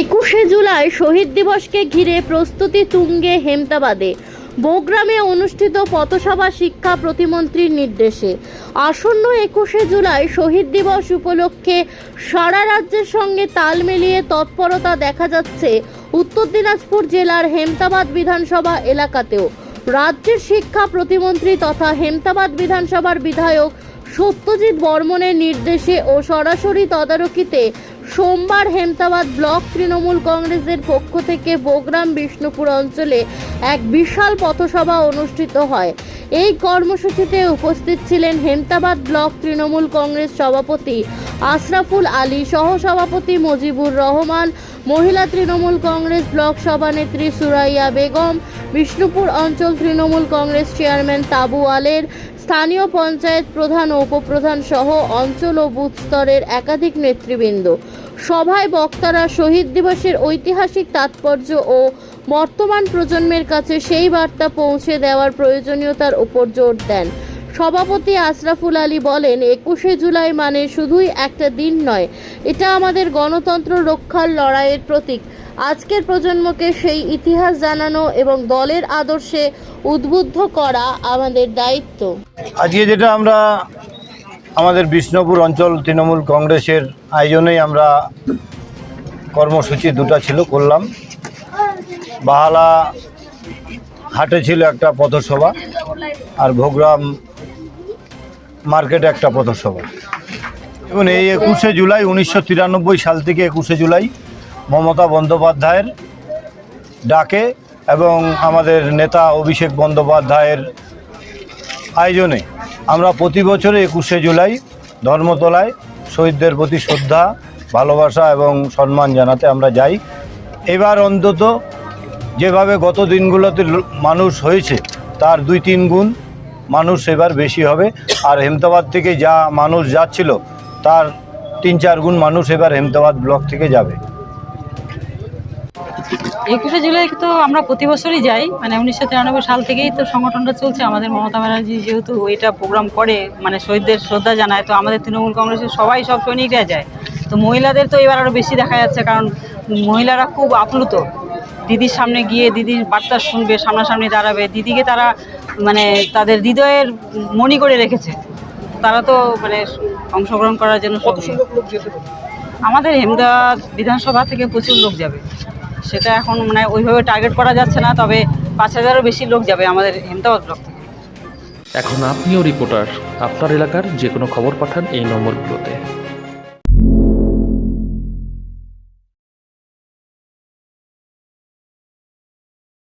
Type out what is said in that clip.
একুশে জুলাই শহীদ দিবসকে ঘিরে প্রস্তুতি তুঙ্গে হেমতাবাদে। বোগ্রামে অনুষ্ঠিত পথসভা শিক্ষা প্রতিমন্ত্রীর নির্দেশে। আসন্ন একুশে জুলাই শহীদ দিবস উপলক্ষে সারা রাজ্যের সঙ্গে তাল মিলিয়ে তৎপরতা দেখা যাচ্ছে উত্তর দিনাজপুর জেলার হেমতাবাদ বিধানসভা এলাকাতেও। রাজ্যের শিক্ষা প্রতিমন্ত্রী তথা হেমতাবাদ বিধানসভার বিধায়ক সত্যজিৎ বর্মনের নির্দেশে ও সরাসরি তদারকিতে সোমবার হেমতাবাদ ব্লক তৃণমূল কংগ্রেসের পক্ষ থেকে বোগ্রাম বিষ্ণুপুর অঞ্চলে এক বিশাল পথসভা অনুষ্ঠিত হয়। এই কর্মসূচিতে উপস্থিত ছিলেন হেমতাবাদ ব্লক তৃণমূল কংগ্রেস সভাপতি আশরাফুল আলী সহসভাপতি মুজিবুর রহমান, মহিলা তৃণমূল কংগ্রেস ব্লক সভানেত্রী সুরাইয়া বেগম, বিষ্ণুপুর অঞ্চল তৃণমূল কংগ্রেস চেয়ারম্যান তাবু আলের, স্থানীয় পঞ্চায়েত প্রধান ও উপপ্রধান সহ অঞ্চল ও বুথ স্তরের একাধিক নেতৃবৃন্দ। সভায় বক্তারা শহীদ দিবসের ঐতিহাসিক তাৎপর্য ও বর্তমান প্রজন্মের কাছে সেই বার্তা পৌঁছে দেওয়ার প্রয়োজনীয়তার উপর জোর দেন। সভাপতি আশরাফুল আলী বলেন, একুশে জুলাই মানে শুধুই একটা দিন নয়, এটা আমাদের গণতন্ত্র রক্ষার লড়াইয়ের প্রতীক। আজকের প্রজন্মকে সেই ইতিহাস জানানো এবং দলের আদর্শে উদ্বুদ্ধ করা আমাদের দায়িত্ব। আজকে যেটা আমরা আমাদের বিষ্ণুপুর অঞ্চল তৃণমূল কংগ্রেসের আয়োজনেই আমরা কর্মসূচি দুটো ছিল করলাম। বাহালা হাটে ছিল একটা পথসভা আর ভোগ্রাম মার্কেটে একটা পথসভা এবং এই একুশে জুলাই উনিশশো তিরানব্বই সাল থেকে একুশে জুলাই মমতা বন্দ্যোপাধ্যায়ের ডাকে এবং আমাদের নেতা অভিষেক বন্দ্যোপাধ্যায়ের আয়োজনে আমরা প্রতি বছরে একুশে জুলাই ধর্মতলায় শহীদদের প্রতি শ্রদ্ধা, ভালোবাসা এবং সম্মান জানাতে আমরা যাই। এবার অন্তত যেভাবে গত দিনগুলোতে মানুষ হয়েছে, তার দুই তিন গুণ মানুষ এবার বেশি হবে। আর হেমতাবাদ থেকে যা মানুষ যাচ্ছিল, তার তিন চার গুণ মানুষ এবার হেমতাবাদ ব্লক থেকে যাবে। একুশে জুলাই তো আমরা প্রতি বছরই যাই মানে উনিশশো তিরানব্বই সাল থেকেই তো সংগঠনটা চলছে। আমাদের মমতা ব্যানার্জি যেহেতু এটা প্রোগ্রাম করে মানে শহীদদের শ্রদ্ধা জানায়, তো আমাদের তৃণমূল কংগ্রেসের সবাই সব সৈনিকরা যায়। তো মহিলাদের তো এবার আরও বেশি দেখা যাচ্ছে, কারণ মহিলারা খুব আপ্লুত। দিদির সামনে গিয়ে দিদির বার্তা শুনবে সামনাসামনি দাঁড়াবে। দিদিকে তারা মানে তাদের হৃদয়ের মনি করে রেখেছে। তারা তো মানে অংশগ্রহণ করার জন্য আমাদের হেমদাবাদ বিধানসভা থেকে প্রচুর লোক যাবে। সেটা এখন মানে ওইভাবে টার্গেট করা যাচ্ছে না তবে পাঁচ হাজারও বেশি লোক যাবে আমাদের হেমদাবাদ ব্লক থেকে। এখন আপনিও রিপোর্টার আপনার এলাকার যে কোনো খবর পাঠান এই নম্বরগুলোতে।